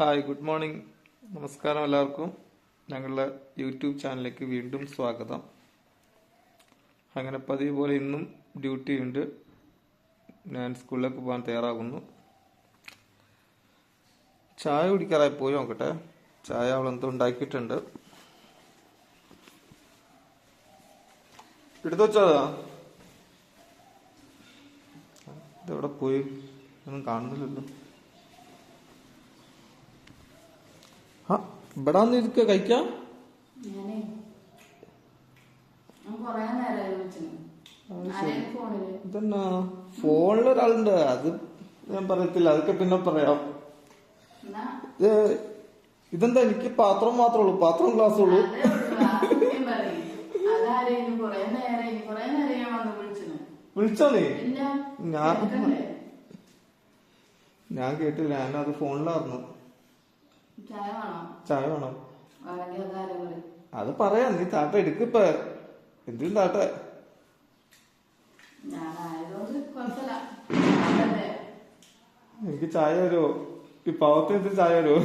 Hi good morning. നമസ്കാരം എല്ലാവർക്കും. ഞങ്ങളുടെ യൂട്യൂബ് ചാനലിലേക്ക് വീണ്ടും സ്വാഗതം. അങ്ങനെ പതിവ് പോലെ ഇന്നും ഡ്യൂട്ടി ഉണ്ട്. ഞാൻ സ്കൂളിലേക്ക് പോകാൻ തയ്യാറാകുന്നു. ചായ കുടിക്കാറായി പോയി നോക്കട്ടെ. ചായ അവൾ എന്തോ ഉണ്ടാക്കിയിട്ടുണ്ട്. എടുത്തു വെച്ചതാ ഇതെവിടെ പോയി? ഒന്നും കാണുന്നില്ലല്ലോ. ആ ഇവിടെ വന്ന് ഇതൊക്കെ കഴിക്കാം. ഇതെന്നാ ഫോണിൽ ഒരാളുണ്ട് അത് ഞാൻ പറയത്തില്ല. അതൊക്കെ പിന്നെ പറയാം. ഇതെന്താ? എനിക്ക് പാത്രം മാത്രേ ഉള്ളൂ. പാത്രം ഗ്ലാസ് ഉള്ളൂ അതേ ഉള്ളൂ. ആ സത്യം പറയ്. അതാരേലും കൊറേ നേരായി. കൊറേ നേരം ഞാൻ വന്ന് വിളിച്ചിന്. വിളിച്ചോ ഇല്ല, ഞാൻ- ഞാൻ കേട്ടില്ല. ഞാനത് ഫോണിലായിരുന്നു. ചായ വേണോ? അത് പറയാം. നീ താട്ട എടുക്കിപ്പ എന്തിനും താട്ട. എനിക്ക് ചായ വരുമോ ഈ പാവത്തിന് ചായ വരുമോ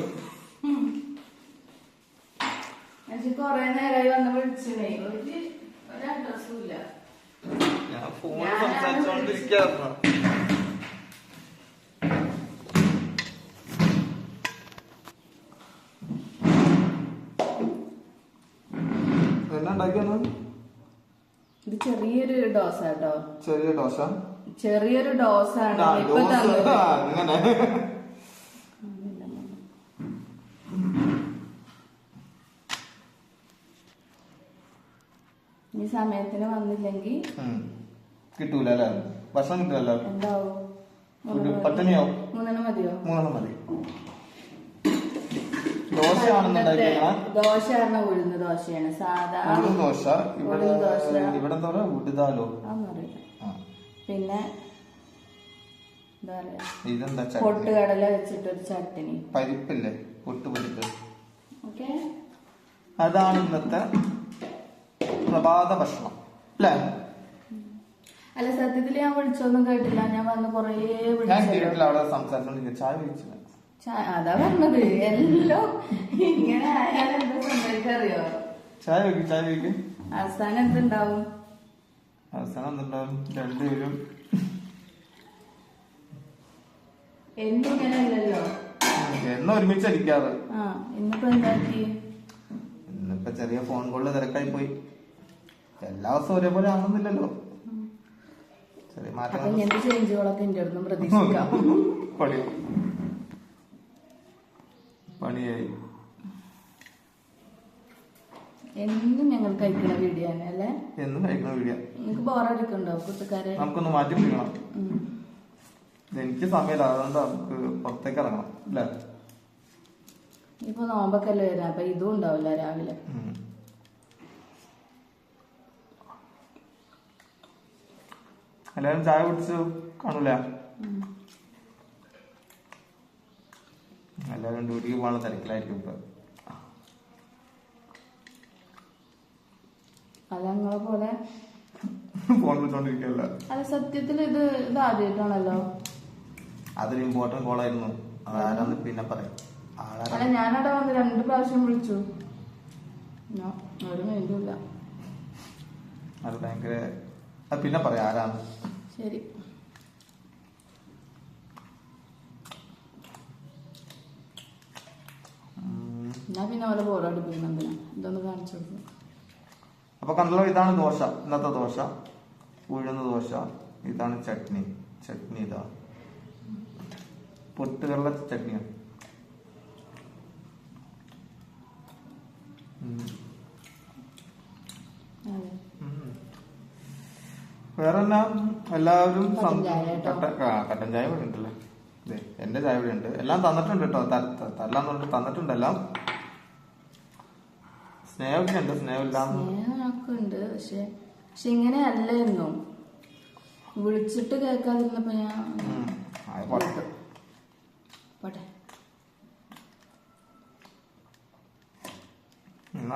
ഞാൻ ഫോണിൽ നേരമായി എന്നാ ഉണ്ടാക്കിയാണ് ഇത് ചെറിയൊരു ഡോസ് കേട്ടോ ചെറിയ ദോശ? ചെറിയൊരു ഡോസാണ് ആ, ഇപ്പൊ ദോശ. തന്നത് ആ, അങ്ങനെ. ഈ സമയത്തിന് വന്നില്ലെങ്കിൽ ഉം. കിട്ടൂല അല്ലേ ഭക്ഷണം കിട്ടൂല എന്താവും? ഒരു പട്ടിണിയാവും. മൂന്നെണ്ണം മതിയോ? മൂന്നെണ്ണം മതി. ദോശയാണെന്നുണ്ടാക്കിയാ ദോശ പറഞ്ഞ ഉഴുന്ന് ദോശയാണ്. സാധാ ഉഴുന്ന് ദോശ. ഇവിടെ ഉഴുന്ന് ദോശ. ഇവിടെ എന്താ പറയാ ഉടുതാലോ അതൊന്നും പിന്നെ എന്താ പറയാ? ഇതെന്താ ചട്നി? പൊട്ടുകടല വെച്ചിട്ടൊരു ചട്ടിനി പരിപ്പില്ലേ? പൊട്ടുപരിപ്പ് ഓക്കെ. അതാണ് ഇന്നത്തെ പ്രഭാത ഭക്ഷണം. അല്ലേ? അല്ല സത്യത്തിൽ ഞാൻ വിളിച്ചൊന്നും കേട്ടില്ല. ഞാൻ വന്ന് കൊറേ ഞാൻ വിളിച്ചു കേട്ടില്ല. അവിടെ സംസാരിച്ചോണ്ടിരിക്കുക ചായ കഴിച്ചില്ല ചാ- അതാ പറഞ്ഞത്. എല്ലാം ഇങ്ങനെ ആയാൽ എന്താ സംഭവിക്കറിയോ ചായ വെക്കും ചായ വെക്കും അവസാനം എന്തുണ്ടാവും? അവസാനം എന്തുണ്ടാവും? രണ്ടുപേരും. എന്നിങ്ങനെ അല്ലല്ലോ എന്നും ഒരുമിച്ച് അടിക്കാറ്. ആ ഇന്നിപ്പോ എന്താക്കി ഇന്നിപ്പോ ചെറിയ ഫോൺ കോളിൽ തിരക്കായി പോയി എല്ലാ ദിവസവും ഒരേപോലെ ആണെന്നില്ലല്ലോ. ചെറിയ മാറ്റങ്ങൾ ഇങ്ങനത്തെ ചേഞ്ചുകളൊക്കെ എന്റെ അടുത്തും പ്രതീക്ഷിക്കാം. എന്നും ഞങ്ങൾ കഴിക്കുന്ന വീഡിയോ തന്നെ അല്ലേ? എന്നും കഴിക്കുന്ന വീഡിയോ നിങ്ങക്ക് ബോറടിക്കണ്ടോ കൂട്ടുകാരെ? നമുക്കൊന്ന് മാറ്റി പിടിക്കണം. എനിക്ക് സമയമില്ല അതുകൊണ്ട് നമുക്ക് പുറത്തേക്ക് ഇറങ്ങണം അല്ലേ? ഇപ്പൊ നോമ്പൊക്കെ അല്ലേ വരാം അപ്പൊ ഇതും ഉണ്ടാവില്ല രാവിലെ. എല്ലാരും ചായ കുടിച്ചു കാണൂല? എല്ലാരും എല്ലാവരും ഡ്യൂട്ടിക്ക് പോകാനുള്ള തിരക്കിലായിരിക്കും ഇപ്പൊ. അത് ഞങ്ങളെ പോലെ. ഫോൺ വിളിച്ചോണ്ടിരിക്കല്ല അല്ല സത്യത്തിൽ ഇത് ഇത് ആദ്യമായിട്ടാണല്ലോ അതൊരു ഇമ്പോർട്ടന്റ് കോളായിരുന്നു അതാരാന്ന് പിന്നെ പറയാം. അല്ല ഞാനവിടെ വന്ന് രണ്ട് പ്രാവശ്യം വിളിച്ചു. ഒരു മൈൻഡും ഇല്ല. അത് ഭയങ്കര അത് പിന്നെ പറയാം ആരാന്ന് ശരി. ഞാൻ പിന്നെ അവരെ ബോറടിപ്പിക്കണം എന്തിനാ? ഇതൊന്ന് കാണിച്ചു കൊടുക്കും. അപ്പൊ കണ്ടല്ലോ ഇതാണ് ദോശ. ഇന്നത്തെ ദോശ. ഉഴുന്ന ദോശ. ഇതാണ് ചട്നി. ചട്നി ഇതാ. പൊട്ടുകടല ചട്നിയാണ്. വേറെ എല്ലാവരും കട്ടൻ ചായ ഇവിടെ ഉണ്ടല്ലേ? എന്റെ ചായ ഇവിടെ ഉണ്ട്. എല്ലാം തന്നിട്ടുണ്ട് കേട്ടോ. തല്ലാന്ന് പറഞ്ഞിട്ട് തന്നിട്ടുണ്ട് എല്ലാം. സ്നേഹമൊക്കെ ഉണ്ട് സ്നേഹമില്ല സ്നേഹമൊക്കെ ഉണ്ട് പക്ഷെ പക്ഷെ ഇങ്ങനെ അല്ലായിരുന്നു വിളിച്ചിട്ട് കേൾക്കാതിരുന്നപ്പോ ഞാൻ പോട്ടെ.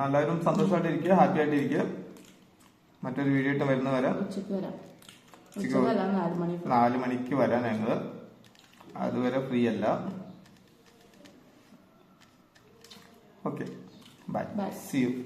എല്ലാവരും സന്തോഷമായിട്ടിരിക്കുക ഹാപ്പി ആയിട്ടിരിക്കുക മറ്റൊരു വീഡിയോ ഇട്ട് ഉച്ചയ്ക്ക് വരാം. നാല് മണിക്ക് വരാൻ ഞങ്ങൾ അതുവരെ ഫ്രീ അല്ല okay. Bye. Bye. See you.